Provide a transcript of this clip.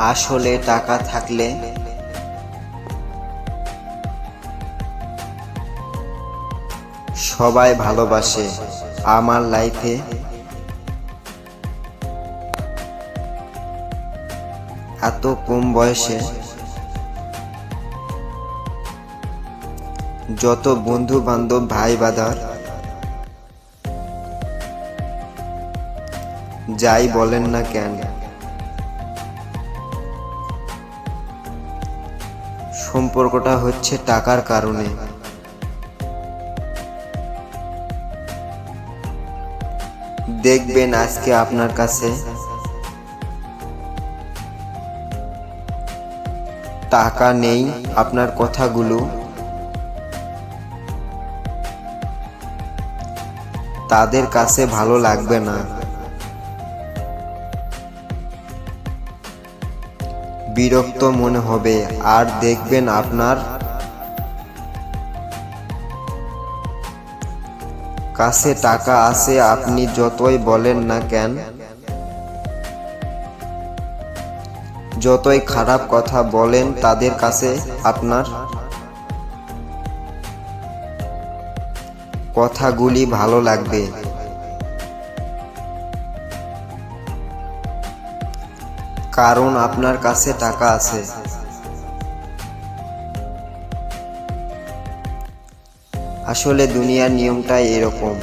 আসলে টাকা থাকলে? সবাই ভালোবাসে আমার লাইফে। এত কম বয়সে। যত বন্ধু বান্ধব ভাই বাদার যাই বলেন না কেন। সম্পর্কটা হচ্ছে টাকার কারণে। দেখবেন আজকে আপনার কাছে টাকা নেই আপনার কথাগুলো। তাদের কাছে ভালো লাগবে না। বিরক্ত মনে হবে, আর দেখবেন আপনার কাছে টাকা আছে, আপনি যতই বলেন না কেন, যতই খারাপ কথা বলেন, তাদের কাছে আপনার কথাগুলি ভালো লাগবে। কারণ আপনার কাছে টাকা আছে। আসলে দুনিয়ার নিয়মটাই এরকম।